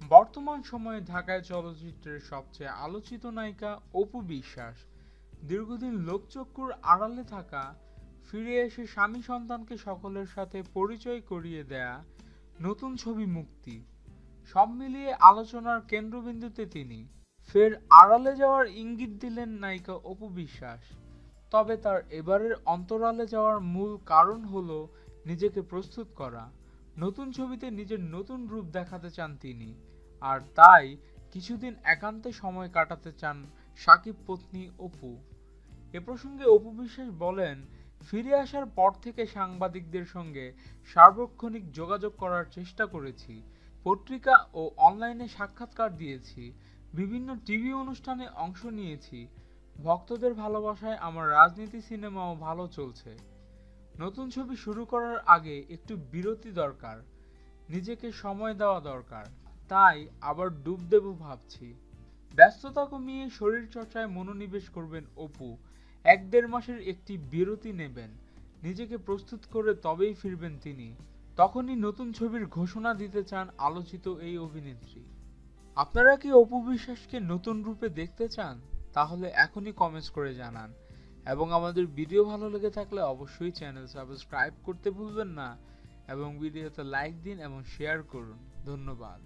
বর্তমান সময়ে ঢাকায় চলচ্চিত্রের সবচেয়ে আলোচিত নায়িকা অপু বিশ্বাস। দীর্ঘদিন লোকচক্ষুর আড়ালে থাকা, ফিরে এসে স্বামী সন্তানকে সকলের সাথে পরিচয় করিয়ে দেয়া, নতুন ছবি মুক্তি। সব মিলিয়ে আলোচনার কেন্দ্রবিন্দুতে তিনি। ফের আড়ালে যাওয়ার ইঙ্গিত দিলেন নায়িকা অপু বিশ্বাস। তবে তার এবারের অন্তরালে যাওয়ার মূল কারণ হলো নিজেকে প্রস্তুত করা। নতুন ছবিতে নিজের নতুন রূপ দেখাতে চান তিনি। আর তাই কিছুদিন একান্তে সময় কাটাতে চান সাকিব পত্নী অপু। এ প্রসঙ্গে অপু বিশ্বাস বলেন, ফিরে আসার পর থেকে সাংবাদিকদের সঙ্গে সার্বক্ষণিক যোগাযোগ করার চেষ্টা করেছি, পত্রিকা ও অনলাইনে সাক্ষাৎকার দিয়েছি, বিভিন্ন টিভি অনুষ্ঠানে অংশ নিয়েছি। ভক্তদের ভালোবাসায় আমার রাজনীতি সিনেমাও ভালো চলছে। নতুন ছবি শুরু করার আগে একটু বিরতি দরকার, নিজেকে সময় দেওয়া দরকার, তাই আবার ডুব দেব ভাবছি। ব্যস্ততা কমিয়ে শরীর চর্চায় মনোনিবেশ করবেন অপু। এক দেড় মাসের একটি বিরতি নেবেন। নিজেকে প্রস্তুত করে তবেই ফিরবেন তিনি। তখনই নতুন ছবির ঘোষণা দিতে চান আলোচিত এই অভিনেত্রী। আপনারা কি অপু বিশ্বাসকে নতুন রূপে দেখতে চান? তাহলে এখনই কমেন্টস করে জানান। এবং আমাদের ভিডিও ভালো লেগে থাকলে অবশ্যই চ্যানেল সাবস্ক্রাইব করতে ভুলবেন না। এবং ভিডিওতে লাইক দিন এবং শেয়ার করুন। ধন্যবাদ।